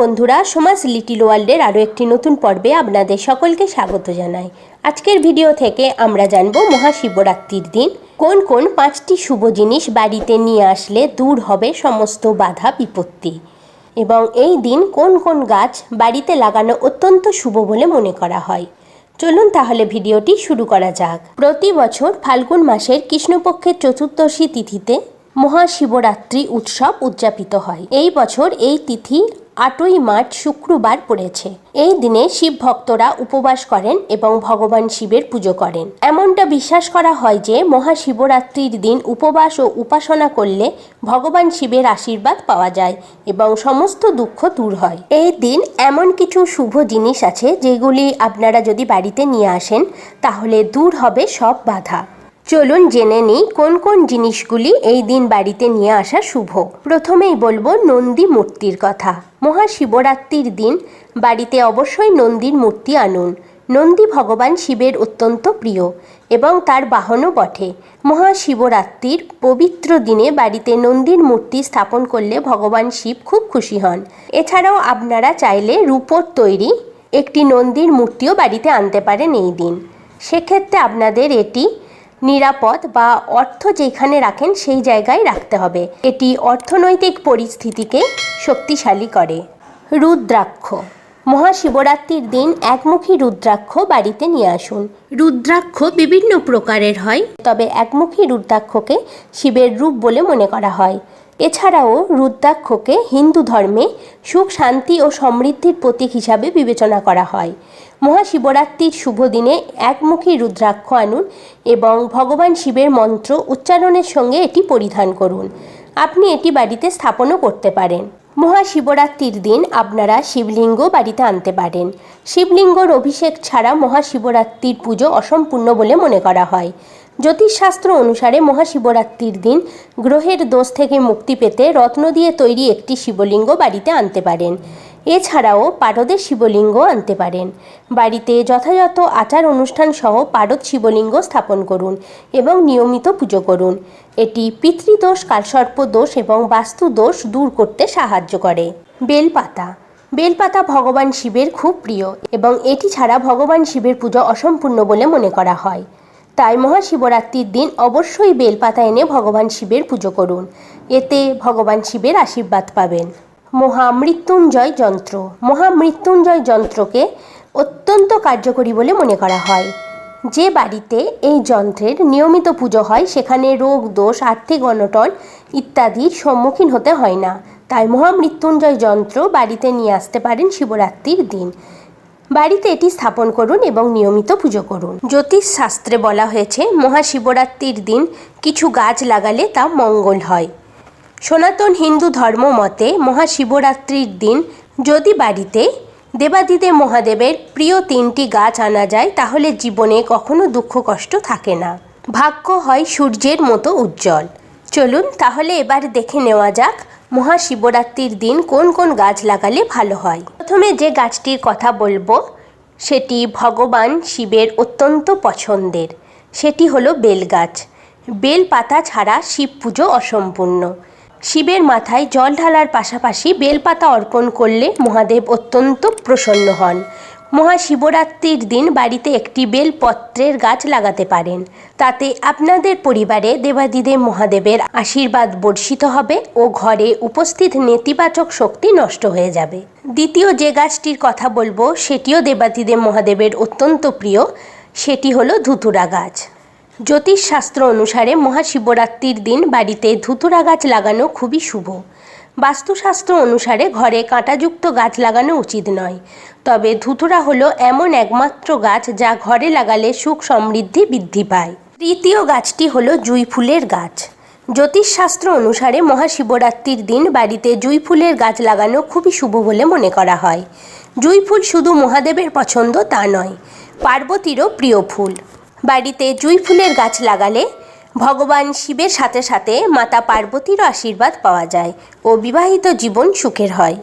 বন্ধুরা, সমাজ লিটিল ওয়ার্ল্ডের আরও একটি নতুন পর্বে আপনাদের সকলকে স্বাগত জানাই। আজকের ভিডিও থেকে আমরা জানব মহাশিবরাত্রির দিন। কোন কোন পাঁচটি শুভ জিনিস বাড়িতে নিয়ে আসলে দূর হবে সমস্ত বাধা বিপত্তি? এবং এই দিন কোন কোন গাছ বাড়িতে লাগানো অত্যন্ত শুভ বলে মনে করা হয়? চলুন তাহলে ভিডিওটি শুরু করা যাক। প্রতি বছর ফাল্গুন মাসের কৃষ্ণপক্ষের চতুর্দশী তিথিতে মহাশিবরাত্রি উৎসব উদযাপিত হয়। এই বছর এই তিথি আটই মার্চ শুক্রবার পড়েছে। এই দিনে শিব ভক্তরা উপবাস করেন এবং ভগবান শিবের পুজো করেন। এমনটা বিশ্বাস করা হয় যে মহাশিবরাত্রির দিন উপবাস ও উপাসনা করলে ভগবান শিবের আশীর্বাদ পাওয়া যায় এবং সমস্ত দুঃখ দূর হয়। এই দিন এমন কিছু শুভ জিনিস আছে যেগুলি আপনারা যদি বাড়িতে নিয়ে আসেন, তাহলে দূর হবে সব বাধা। চলুন জেনে নিই কোন কোন জিনিসগুলি এই দিন বাড়িতে নিয়ে আসা শুভ। প্রথমেই বলব নন্দী মূর্তির কথা। মহাশিবরাত্রির দিন বাড়িতে অবশ্যই নন্দীর মূর্তি আনুন। নন্দী ভগবান শিবের অত্যন্ত প্রিয় এবং তার বাহনও বটে। মহাশিবরাত্রির পবিত্র দিনে বাড়িতে নন্দীর মূর্তি স্থাপন করলে ভগবান শিব খুব খুশি হন। এছাড়াও আপনারা চাইলে রূপোর তৈরি একটি নন্দীর মূর্তিও বাড়িতে আনতে পারেন এই দিন। সেক্ষেত্রে আপনাদের এটি নিরাপদ বা অর্থ যেখানে রাখেন সেই জায়গায় রাখতে হবে। এটি অর্থনৈতিক পরিস্থিতিকে শক্তিশালী করে। রুদ্রাক্ষ। মহাশিবরাত্রির দিন একমুখী রুদ্রাক্ষ বাড়িতে নিয়ে আসুন। রুদ্রাক্ষ বিভিন্ন প্রকারের হয়, তবে একমুখী রুদ্রাক্ষকে শিবের রূপ বলে মনে করা হয়। এছাড়াও রুদ্রাক্ষকে হিন্দু ধর্মে সুখ, শান্তি ও সমৃদ্ধির প্রতীক হিসাবে বিবেচনা করা হয়। মহাশিবরাত্রির শুভ দিনে একমুখী রুদ্রাক্ষ আনুন এবং ভগবান শিবের মন্ত্র উচ্চারণের সঙ্গে এটি পরিধান করুন। আপনি এটি বাড়িতে স্থাপনও করতে পারেন। মহাশিবরাত্রির দিন আপনারা শিবলিঙ্গ বাড়িতে আনতে পারেন। শিবলিঙ্গর অভিষেক ছাড়া মহাশিবরাত্রির পুজো অসম্পূর্ণ বলে মনে করা হয়। জ্যোতিষশাস্ত্র অনুসারে মহাশিবরাত্রির দিন গ্রহের দোষ থেকে মুক্তি পেতে রত্ন দিয়ে তৈরি একটি শিবলিঙ্গ বাড়িতে আনতে পারেন। এছাড়াও পারদের শিবলিঙ্গ আনতে পারেন। বাড়িতে যথাযথ আচার অনুষ্ঠান সহ পারদ শিবলিঙ্গ স্থাপন করুন এবং নিয়মিত পুজো করুন। এটি পিতৃদোষ, কালসর্প দোষ এবং বাস্তু দোষ দূর করতে সাহায্য করে। বেলপাতা। বেলপাতা ভগবান শিবের খুব প্রিয় এবং এটি ছাড়া ভগবান শিবের পুজো অসম্পূর্ণ বলে মনে করা হয়। তাই মহাশিবরাত্রির দিন অবশ্যই বেলপাতা এনে ভগবান শিবের পুজো করুন। এতে ভগবান শিবের আশীর্বাদ পাবেন। মহামৃত্যুঞ্জয় যন্ত্র। মহামৃত্যুঞ্জয় যন্ত্রকে অত্যন্ত কার্যকরী বলে মনে করা হয়। যে বাড়িতে এই যন্ত্রের নিয়মিত পুজো হয়, সেখানে রোগ, দোষ, আর্থিক অনটন ইত্যাদির সম্মুখীন হতে হয় না। তাই মহামৃত্যুঞ্জয় যন্ত্র বাড়িতে নিয়ে আসতে পারেন শিবরাত্রির দিন। বাড়িতে এটি স্থাপন করুন এবং নিয়মিত পুজো করুন। জ্যোতিষ শাস্ত্রে বলা হয়েছে, মহাশিবরাত্রির দিন কিছু গাছ লাগালে তা মঙ্গল হয়। সনাতন হিন্দু ধর্ম মতে মহাশিবরাত্রির দিন যদি বাড়িতে দেবাদিদেব মহাদেবের প্রিয় তিনটি গাছ আনা যায়, তাহলে জীবনে কখনো দুঃখ কষ্ট থাকে না। ভাগ্য হয় সূর্যের মতো উজ্জ্বল। চলুন তাহলে এবার দেখে নেওয়া যাক মহাশিবরাত্রির দিন কোন কোন গাছ লাগালে ভালো হয়। প্রথমে যে গাছটির কথা বলব, সেটি ভগবান শিবের অত্যন্ত পছন্দের। সেটি হলো বেল গাছ। বেল পাতা ছাড়া শিব পুজো অসম্পূর্ণ। শিবের মাথায় জল ঢালার পাশাপাশি বেলপাতা অর্পণ করলে মহাদেব অত্যন্ত প্রসন্ন হন। মহাশিবরাত্রির দিন বাড়িতে একটি বেলপত্রের গাছ লাগাতে পারেন। তাতে আপনাদের পরিবারে দেবাদিদেব মহাদেবের আশীর্বাদ বর্ষিত হবে ও ঘরে উপস্থিত নেতিবাচক শক্তি নষ্ট হয়ে যাবে। দ্বিতীয় যে গাছটির কথা বলব, সেটিও দেবাদিদেব মহাদেবের অত্যন্ত প্রিয়। সেটি হলো ধুতুরা গাছ। জ্যোতিষশাস্ত্র অনুসারে মহাশিবরাত্রির দিন বাড়িতে ধুতুরা গাছ লাগানো খুবই শুভ। বাস্তুশাস্ত্র অনুসারে ঘরে কাঁটাযুক্ত গাছ লাগানো উচিত নয়। তবে ধুতুরা হলো এমন একমাত্র গাছ যা ঘরে লাগালে সুখ সমৃদ্ধি বৃদ্ধি পায়। তৃতীয় গাছটি হলো জুঁই ফুলের গাছ। জ্যোতিষশাস্ত্র অনুসারে মহাশিবরাত্রির দিন বাড়িতে জুঁই ফুলের গাছ লাগানো খুবই শুভ বলে মনে করা হয়। জুঁই ফুল শুধু মহাদেবের পছন্দ তা নয়, পার্বতীরও প্রিয় ফুল। বাড়িতে জুঁই ফুলের গাছ লাগালে ভগবান শিবের সাথে সাথে মাতা পার্বতীরও আশীর্বাদ পাওয়া যায় ও বিবাহিত জীবন সুখের হয়।